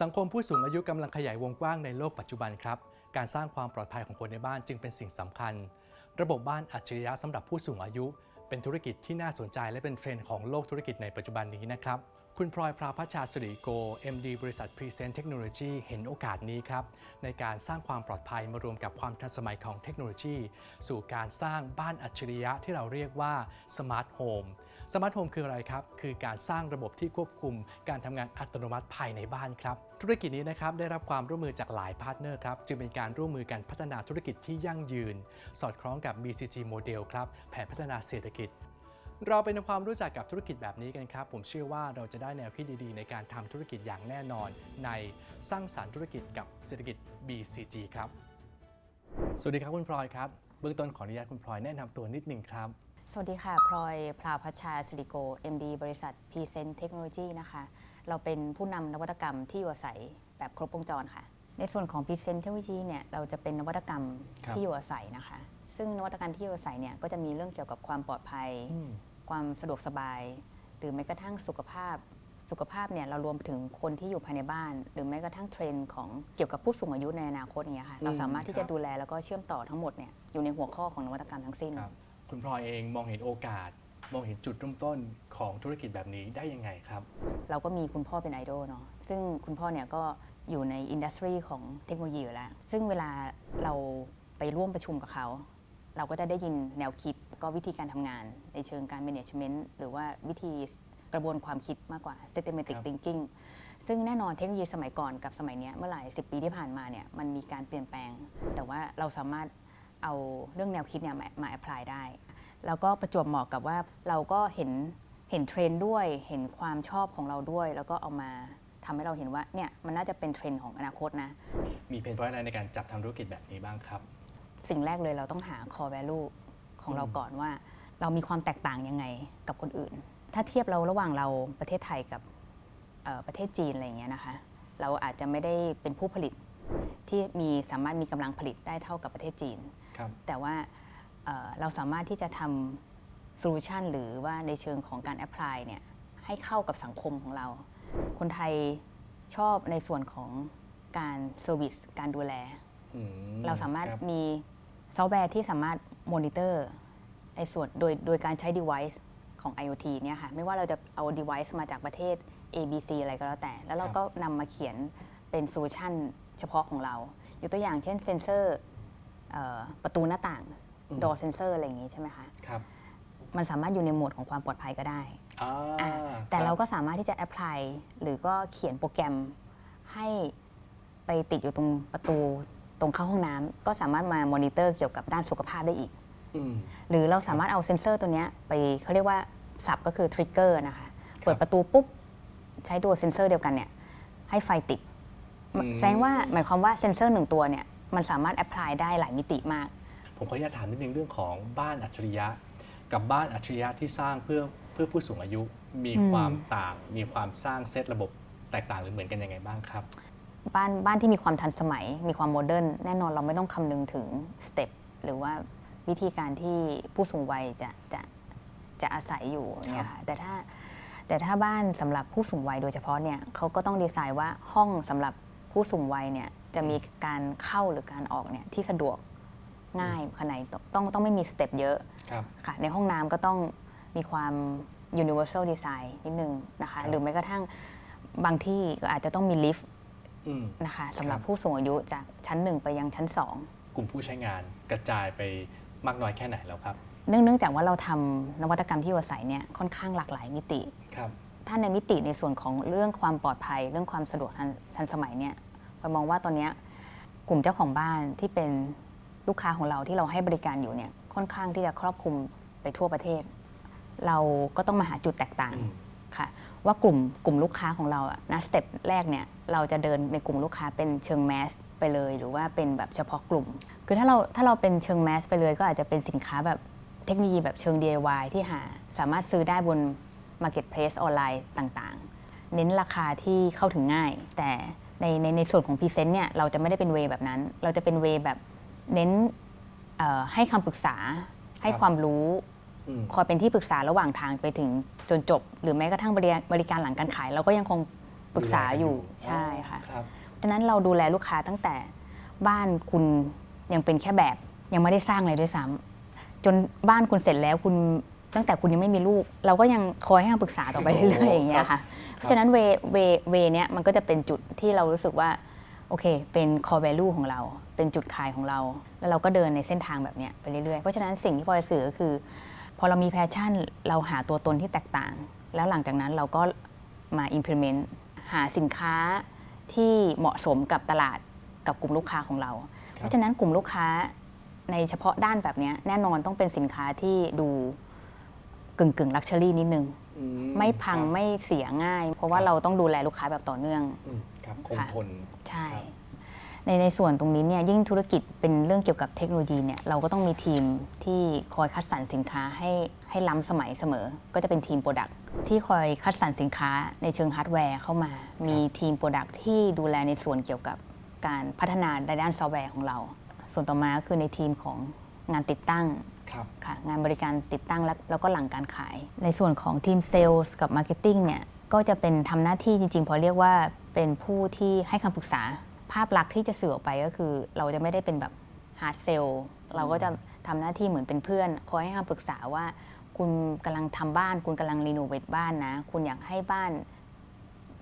สังคมผู้สูงอายุกำลังขยายวงกว้างในโลกปัจจุบันครับ การสร้างความปลอดภัยของคนในบ้านจึงเป็นสิ่งสำคัญ ระบบบ้านอัจฉริยะสำหรับผู้สูงอายุ เป็นธุรกิจที่น่าสนใจและเป็นเทรนด์ของโลกธุรกิจในปัจจุบันนี้นะครับ คุณพลอยพราพัชชาสิริโก MD บริษัท Present Technology เห็นโอกาสนี้ครับ ในการสร้างความปลอดภัยมารวมกับความทันสมัยของเทคโนโลยี สู่การสร้างบ้านอัจฉริยะที่เราเรียกว่า Smart Home สมาร์ทโฮมคืออะไรครับ คือการสร้างระบบที่ควบคุมการทำงานอัตโนมัติภายในบ้านครับ ธุรกิจนี้นะครับได้รับความร่วมมือจากหลายพาร์ทเนอร์ครับ จึงเป็นการร่วมมือกันพัฒนาธุรกิจที่ยั่งยืน สอดคล้องกับ BCG โมเดลครับ แผนพัฒนาเศรษฐกิจเราไปทำความรู้จักกับธุรกิจแบบนี้กันครับ ผมเชื่อว่าเราจะได้แนวคิดดีๆ ในการทำธุรกิจอย่างแน่นอน ในสร้างสารรค์ธุรกิจกับเศรษฐกิจ BCG ครับ สวัสดีครับคุณพลอยครับ เบื้องต้นขออนุญาตคุณพลอยแนะนำตัวนิดหนึ่งครับ สวัสดีค่ะ พลอยพราวพัชชาสิริโก MD บริษัท p ีเซนเทคโนโลยีนะคะ เราเป็นผู้นำนวัตกรรมที่อยู่อาศัยแบบครบวงจรค่ะ ในส่วนของ p ีเซนเทคโนโลยีเนี่ย เราจะเป็นนวัตกรรมครับ ที่อยู่อาศัยนะคะ ซึ่งนวัตกรรมที่อยู่อาศัยเนี่ย ก็จะมีเรื่องเกี่ยวกับความปลอดภัย อืม ความสะดวกสบาย หรือแม้กระทั่งสุขภาพ สุขภาพเนี่ยเรารวมไปถึงคนที่อยู่ภายในบ้าน หรือแม้กระทั่งเทรนด์ของเกี่ยวกับผู้สูงอายุในอนาคตอย่างเงี้ยค่ะ เราสามารถที่จะดูแลแล้วก็เชื่อมต่อทั้งหมดเนี่ยอยู่ในหัวข้อของนวัตกรรมทั้งสิ้น ครับ คุณพลอยเองมองเห็นโอกาส มองเห็นจุดเริ่มต้นของธุรกิจแบบนี้ได้ยังไงครับ เราก็มีคุณพ่อเป็นไอดอลเนาะซึ่งคุณพ่อเนี่ยก็อยู่ในอินดัสทรีของเทคโนโลยีอยู่แล้ว ซึ่งเวลาเราไปร่วมประชุมกับเขา เราก็จะได้ยินแนวคิดก็วิธีการทำงาน ในเชิงการ management หรือว่าวิธีกระบวนความคิดมากกว่า systematic ครับ thinking ซึ่งแน่นอนเทคโนโลยีสมัยก่อนกับสมัยเนี้ยเมื่อหลายสิปีที่ผ่านมาเนี่ยมันมีการเปลี่ยนแปลง แต่ว่าเราสามารถ เอาเรื่องแนวคิดเนี่ยมามา apply ได้ แล้วก็ประจวบเหมาะกับว่าเราก็เห็นเห็นเทรนด์ด้วยเห็นความชอบของเราด้วย แล้วก็เอามาทำให้เราเห็นว่าเนี่ยมันน่าจะเป็นเทรนด์ของอนาคตนะ มีเพนพอยต์อะไรในการจับทำธุรกิจแบบนี้บ้างครับ สิ่งแรกเลยเราต้องหา core value ของเราอืมก่อนว่า เรามีความแตกต่างยังไงกับคนอื่น ถ้าเทียบเราระหว่างเราประเทศไทยกับเอ่อประเทศจีนอะไรอย่างเงี้ยนะคะ เราอาจจะไม่ได้เป็นผู้ผลิตที่มีสามารถมีกำลังผลิตได้เท่ากับประเทศจีนครับ แต่ว่าเอ่อเราสามารถที่จะทำโซลูชันหรือว่าในเชิงของการแอพพลายเนี่ยให้เข้ากับสังคมของเรา คนไทยชอบในส่วนของการเซอร์วิสการดูแลอืมเราสามารถคบมีซอฟต์แวร์ที่สามารถมอนิเตอร์ไอ้ส่วนโดยโดยการใช้ device ของ IoT เนี่ยค่ะไม่ว่าเราจะเอา device มาจากประเทศ A B C อะไรก็แล้วแต่ แล้วเราก็นำมาเขียนเป็นโซลูชันเฉพาะของเรา ยกตัวอย่างเช่นเซนเซอร์เอ่อ ประตูหน้าต่างอืม door sensor อะไรอย่างงี้ใช่ไหมคะครับมันสามารถอยู่ในโหมดของความปลอดภัยก็ได้อ่าอะแต่คบเราก็สามารถที่จะแอพพลายหรือก็เขียนโปรแกรมให้ไปติดอยู่ตรงประตูตรงเข้าห้องน้ำก็สามารถมามอนิเตอร์เกี่ยวกับด้านสุขภาพได้อีกอืมหรือเราสามารถเอาเซ็นเซอร์ตัวเนี้ยไปเขาเรียกว่าสับก็คือทริกเกอร์นะคะ เปิดประตูปุ๊บ ใช้ตัวเซ็นเซอร์เดียวกันเนี่ยให้ไฟติดอืมแสดงว่าหมายความว่าเซ็นเซอร์หนึ่งตัวเนี่ย มันสามารถแอพพลายได้หลายมิติมาก ผมขออนุญาตถามนิดนึงเรื่องของบ้านอัจฉริยะ กับบ้านอัจฉริยะที่สร้างเพื่อเพื่อผู้สูงอายุมีอืมความต่างมีความสร้างเซตระบบแตกต่างหรือเหมือนกันยังไงบ้างครับ บ้านบ้านที่มีความทันสมัย มีความโมเดิร์นแน่นอนเราไม่ต้องคำนึงถึงสเต็ปหรือว่าวิธีการที่ผู้สูงวัยจะจะจะอาศัยอยู่เนี่ยค่ะแต่ถ้าแต่ถ้าบ้านสำหรับผู้สูงวัยโดยเฉพาะเนี่ยเขาก็ต้องดีไซน์ว่าห้องสำหรับผู้สูงวัยเนี่ย จะมีการเข้าหรือการออกเนี่ยที่สะดวกง่ายขนาดไหนต้องต้องไม่มีสเต็ปเยอะครับ ค่ะในห้องน้ำก็ต้องมีความ universal design นิดนึงนะครัคะบหรือแม้กระทั่งบางที่ก็อาจจะต้องมีลิฟต์อืม นะคะสำหรับครับ ผู้สูงอายุจากชั้น1ไปยังชั้น2กลุ่มผู้ใช้งานกระจายไปมากน้อยแค่ไหนแล้วครับ เนื่องเนื่องจากว่าเราทำนวัตกรรมที่อยู่อาศัยเนี่ยค่อนข้างหลากหลายมิติ ครับ ถ้าในมิติในส่วนของเรื่องความปลอดภัย เรื่องความสะดวกทันทันสมัยเนี่ย พอยมองว่าตอนเนี้ยกลุ่มเจ้าของบ้านที่เป็นลูกค้าของเราที่เราให้บริการอยู่เนี่ยค่อนข้างที่จะครอบคลุมไปทั่วประเทศ เราก็ต้องมาหาจุดแตกต่างอืมค่ะ ว่ากลุ่มกลุ่มลูกค้าของเราอะนะสเต็ปแรกเนี่ยเราจะเดินในกลุ่มลูกค้าเป็นเชิงแมสไปเลย หรือว่าเป็นแบบเฉพาะกลุ่ม คือถ้าเราถ้าเราเป็นเชิงแมสไปเลย ก็อาจจะเป็นสินค้าแบบเทคโนโลยีแบบเชิง DIY ที่หาสามารถซื้อได้บน Marketplace ออนไลน์ต่างๆ เน้นราคาที่เข้าถึงง่าย แต่ ในในในส่วนของพรีเซนต์เนี่ยเราจะไม่ได้เป็นเวแบบนั้น เราจะเป็นเวแบบเน้นเอ่อให้คำปรึกษาให้ครับความรู้อืมคอยเป็นที่ปรึกษาระหว่างทางไปถึงจนจบ หรือแม้กระทั่งบริการบริการหลังการขาย เราก็ยังคงปรึกษาอยู่ดูแลกันใช่ค่ะครับฉะนั้นเราดูแลลูกค้าตั้งแต่บ้านคุณยังเป็นแค่แบบยังไม่ได้สร้างอะไรด้วยซ้ำจนบ้านคุณเสร็จแล้วคุณตั้งแต่คุณยังไม่มีลูก เราก็ยังคอยให้คำปรึกษาต่อไปเรื่อยๆอย่างเงี้ยค่ะ เพราะฉะนั้นเวเวเวเนี้ยมันก็จะเป็นจุดที่เรารู้สึกว่าโอเค เป็น core value ของเรา เป็นจุดขายของเรา แล้วเราก็เดินในเส้นทางแบบเนี้ยไปเรื่อยๆ เพราะฉะนั้นสิ่งที่พลอยสื่อก็คือ พอเรามีแพชชั่น เราหาตัวตนที่แตกต่าง แล้วหลังจากนั้นเราก็มา implement หาสินค้าที่เหมาะสมกับตลาดกับกลุ่มลูกค้าของเรา เพราะฉะนั้นกลุ่มลูกค้าในเฉพาะด้านแบบเนี้ยแน่นอนต้องเป็นสินค้าที่ดูกึ่งกึ่งลักชัวรี่นิดนึง อืไม่พังครับไม่เสียง่าย เพราะว่าเราต้องดูแลลูกค้าแบบต่อเนื่อง อืมครับคงค่ะ ทน ใช่ ครับ ในในส่วนตรงนี้เนี่ยยิ่งธุรกิจเป็นเรื่องเกี่ยวกับเทคโนโลยีเนี่ยเราก็ต้องมีทีมที่คอยคัดสรรสินค้าให้ให้ล้ำสมัยเสมอ ก็จะเป็นทีมโปรดักที่คอยคัดสรรสินค้าในเชิงฮาร์ดแวร์เข้ามา มีทีมโปรดักที่ดูแลในส่วนเกี่ยวกับการพัฒนาในด้านซอฟต์แวร์ของเรา ส่วนต่อมาก็คือในทีมของงานติดตั้ง ครับค่ะงานบริการติดตั้งแล้วแล้วก็หลังการขาย ในส่วนของทีมเซลล์กับมาร์เก็ตติ้งเนี่ยก็จะเป็นทำหน้าที่จริงๆ พอเรียกว่าเป็นผู้ที่ให้คำปรึกษา ภาพลักษณ์ที่จะสื่อออกไปก็คือ เราจะไม่ได้เป็นแบบฮาร์ดเซลล์เราก็จะทำหน้าที่เหมือนเป็นเพื่อนคอยให้คำปรึกษาว่า คุณกำลังทำบ้าน คุณกำลังรีโนเวทบ้านนะ คุณอยากให้บ้าน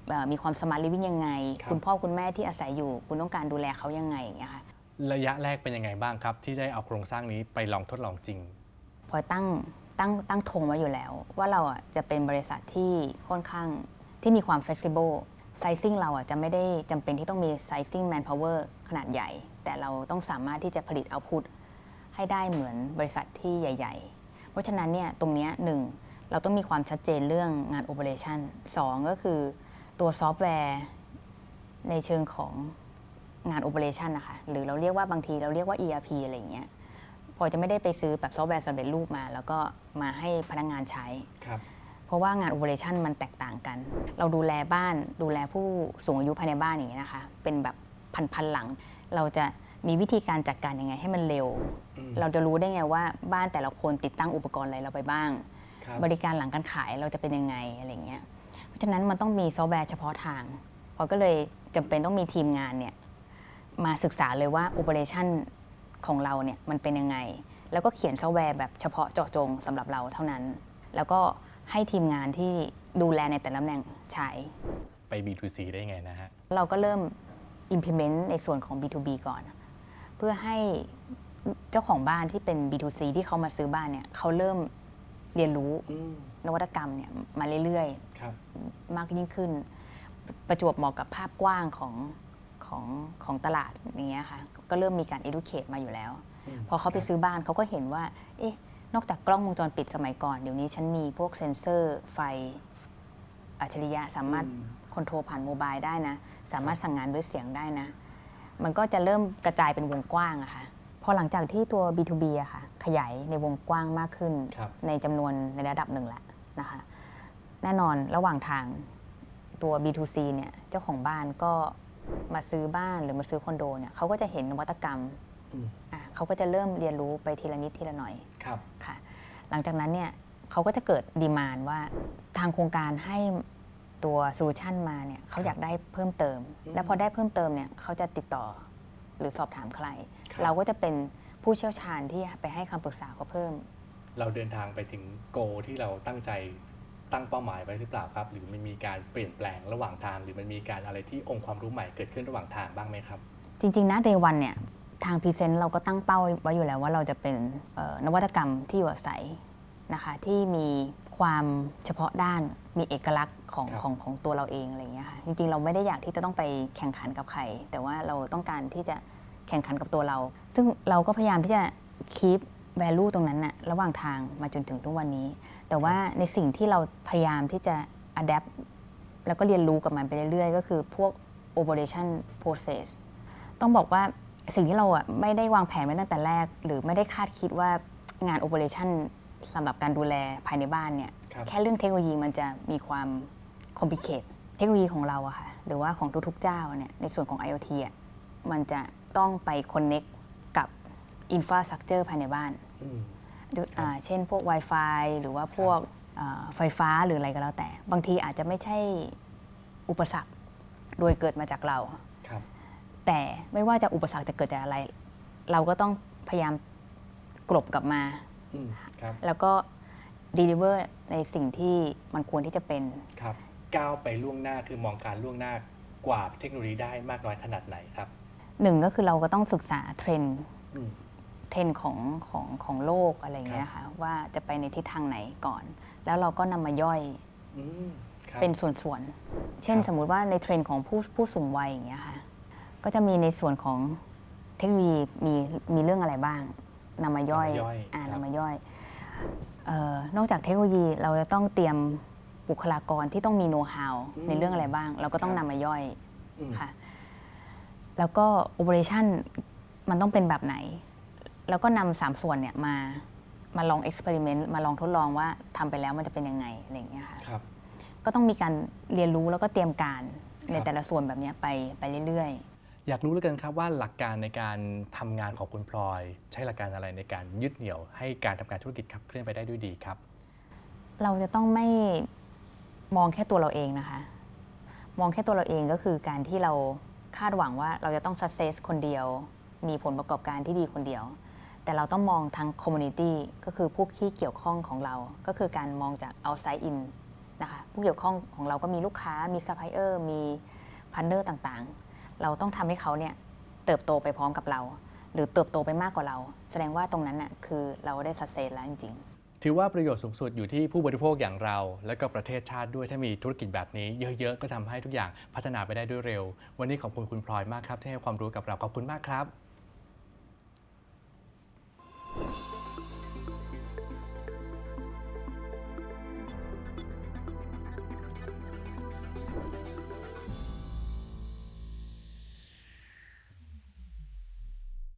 เอ่อมีความสมาร์ทลิฟวิ่งยังไงครับคุณพ่อคุณแม่ที่อาศัยอยู่ คุณต้องการดูแลเขายังไงอย่างเงี้ยค่ะ ระยะแรกเป็นยังไงบ้างครับ ที่ได้เอาโครงสร้างนี้ไปลองทดลองจริง พอตั้งตั้งตั้งธงไว้อยู่แล้ว ว่าเราอะจะเป็นบริษัทที่ค่อนข้างที่มีความ flexible sizing เราอะจะไม่ได้จำเป็นที่ต้องมี sizing manpower ขนาดใหญ่ แต่เราต้องสามารถที่จะผลิต output ให้ได้เหมือนบริษัทที่ใหญ่ ๆ เพราะฉะนั้นเนี่ยตรงเนี้ยหนึ่งเราต้องมีความชัดเจนเรื่องงาน operation สองก็คือตัวซอฟต์แวร์ในเชิงของ งาน operation นะคะหรือเราเรียกว่าบางทีเราเรียกว่า ERP อะไรอย่างเงี้ยพอจะไม่ได้ไปซื้อแบบซอฟต์แวร์สำเร็จรูปมา แล้วก็มาให้พนักงานใช้ ครับเพราะว่างาน operation มันแตกต่างกัน เราดูแลบ้านดูแลผู้สูงอายุภายในบ้านอย่างนี้ยนะคะ เป็นแบบพันๆหลัง เราจะมีวิธีการจัดการยังไงให้มันเร็ว อืมเราจะรู้ได้ไงว่าบ้านแต่ละคนติดตั้งอุปกรณ์อะไรเราไปบ้าง ครับ บริการหลังการขายเราจะเป็นยังไงอะไรเงี้ย เพราะฉะนั้นมันต้องมีซอฟต์แวร์เฉพาะทางพอก็เลยจำเป็นต้องมีทีมงานเนี่ย มาศึกษาเลยว่า operation ของเราเนี่ยมันเป็นยังไง แล้วก็เขียนซอฟต์แวร์แบบเฉพาะเจาะจงสำหรับเราเท่านั้น แล้วก็ให้ทีมงานที่ดูแลในแต่ละตำแหน่งใช้ ไป B2C ได้ไงนะฮะ เราก็เริ่ม implement ในส่วนของ B2B ก่อน เพื่อให้เจ้าของบ้านที่เป็น B2C ที่เขามาซื้อบ้านเนี่ยเขาเริ่มเรียนรู้อืมนวัตกรรมเนี่ยมาเรื่อยครับๆมากยิ่งขึ้น ประจวบเหมาะกับภาพกว้างของ ของของตลาดอย่างเงี้ยค่ะก็เริ่มมีการ educate มาอยู่แล้วมพอเขาไปครับซื้อบ้านเขาก็เห็นว่า เอ๊ะนอกจากกล้องวงจรปิดสมัยก่อน เดี๋ยวนี้ฉันมีพวกเซ็นเซอร์ไฟอัจฉริยะสามารถอืมคอนโทรลผ่านโมบายได้นะ สามารถสั่งงานด้วยเสียงได้นะ มันก็จะเริ่มกระจายเป็นวงกว้างอะค่ะพอหลังจากที่ตัว B2B อะค่ะ ขยายในวงกว้างมากขึ้นครับในจำนวนในระดับหนึ่งแหละนะคะ แน่นอนระหว่างทางตัว B2C เนี่ยเจ้าของบ้านก็ มาซื้อบ้านหรือมาซื้อคอนโดเนี่ยเขาก็จะเห็นนวัตกรรมอืมอะเขาก็จะเริ่มเรียนรู้ไปทีละนิดทีละหน่อยครับ ค่ะ หลังจากนั้นเนี่ยเขาก็จะเกิดดีมานว่าทางโครงการให้ตัวโซลูชันมาเนี่ยเขาอยากได้เพิ่มเติม อืมแล้วพอได้เพิ่มเติมเนี่ยเขาจะติดต่อหรือสอบถามใคร ครับ เราก็จะเป็นผู้เชี่ยวชาญที่ไปให้คำปรึกษาเขาเพิ่ม เราเดินทางไปถึงโกที่เราตั้งใจ ตั้งเป้าหมายไว้หรือเปล่าครับ หรือมันมีการเปลี่ยนแปลงระหว่างทาง หรือมันมีการอะไรที่องค์ความรู้ใหม่เกิดขึ้นระหว่างทางบ้างไหมครับ จริงๆนะเดวันเนี่ยทางพรีเซนต์เราก็ตั้งเป้าไว้อยู่แล้วว่าเราจะเป็นเอ่อนวัตกรรมที่อยู่อาศัยนะคะที่มีความเฉพาะด้านมีเอกลักษณ์ของครับของของตัวเราเองอะไรอย่างเงี้ยค่ะจริงๆ เราไม่ได้อยากที่จะต้องไปแข่งขันกับใคร แต่ว่าเราต้องการที่จะแข่งขันกับตัวเรา ซึ่งเราก็พยายามที่จะ keep value ตรงนั้นน่ะระหว่างทางมาจนถึงทุกวันนี้ แต่ว่าในสิ่งที่เราพยายามที่จะ adapt แล้วก็เรียนรู้กับมันไปเรื่อยๆ ก็คือพวก operation process ต้องบอกว่าสิ่งที่เราอะไม่ได้วางแผนไว้ตั้งแต่แรก หรือไม่ได้คาดคิดว่างาน operation สำหรับการดูแลภายในบ้านเนี่ยครับแค่เรื่องเทคโนโลยีมันจะมีความ complicate เทคโนโลยีของเราอะค่ะหรือว่าของทุกๆเจ้าเนี่ยในส่วนของ IoT อะมันจะต้องไป connect กับ infrastructure ภายในบ้านอืมดูอ่า เช่นพวก Wi-Fi หรือว่าพวกอ่าไฟฟ้าหรืออะไรก็แล้วแต่ บางทีอาจจะไม่ใช่อุปสรรคโดยเกิดมาจากเราครับ แต่ไม่ว่าจะอุปสรรคจะเกิดจากอะไร เราก็ต้องพยายามกลบกลับมาอืมครับแล้วก็ deliver ในสิ่งที่มันควรที่จะเป็นครับก้าวไปล่วงหน้าคือมองการล่วงหน้ากว่าเทคโนโลยีได้มากน้อยขนาดไหนครับหนึ่งก็คือเราก็ต้องศึกษาเทรนด์อืม เทรนด์ของของของโลกอะไรอย่างเงี้ยค่ะว่าจะไปในทิศทางไหนก่อน แล้วเราก็นำมาย่อยอืมครับ เป็นส่วนๆ เช่นครับ สมมุติว่าในเทรนด์ของผู้ผู้สูงวัยอย่างเงี้ยค่ะก็จะมีในส่วนของเทคโนโลยีมีมีเรื่องอะไรบ้างนำมาย่อยนำมาย่อยอ่าครับ นำมาย่อยเออนอกจากเทคโนโลยีเราจะต้องเตรียมบุคลากรที่ต้องมีโน้ตฮาวในเรื่องอะไรบ้าง เราก็ต้องนำมาย่อยอืม ค่ะ แล้วก็โอเปอเรชั่นมันต้องเป็นแบบไหน แล้วก็นำสามส่วนเนี่ยมามาลองเอ็กซ์เพร์เมนต์มาลองทดลองว่าทำไปแล้วมันจะเป็นยังไงอะไรอย่างเงี้ยค่ะ ครับ ก็ต้องมีการเรียนรู้แล้วก็เตรียมการในครับ แต่ละส่วนแบบเนี้ยไปไปเรื่อยอยากรู้เหลือเกินครับว่าหลักการในการทำงานของคุณพลอย ใช้หลักการอะไรในการยึดเหนี่ยวให้การทำงานธุรกิจขับเคลื่อนไปได้ด้วยดีครับๆเราจะต้องไม่มองแค่ตัวเราเองนะคะ มองแค่ตัวเราเองก็คือการที่เราคาดหวังว่าเราจะต้อง success คนเดียว มีผลประกอบการที่ดีคนเดียว แต่เราต้องมองทั้ง community ก็คือผู้ที่เกี่ยวข้องของเรา ก็คือการมองจาก outside in นะคะผู้เกี่ยวข้องของเราก็มีลูกค้ามี supplier มี partner ต่างๆ เราต้องทำให้เขาเนี่ยเติบโตไปพร้อมกับเรา หรือเติบโตไปมากกว่าเรา แสดงว่าตรงนั้นน่ะคือเราได้ success แล้วจริงๆ ถือว่าประโยชน์สูงสุดอยู่ที่ผู้บริโภคอย่างเรา และก็ประเทศชาติด้วยถ้ามีธุรกิจแบบนี้ เยอะๆ ก็ทำให้ทุกอย่างพัฒนาไปได้ด้วยเร็ว วันนี้ขอบคุณคุณพลอยมากครับที่ให้ความรู้กับเราขอบคุณมากครับ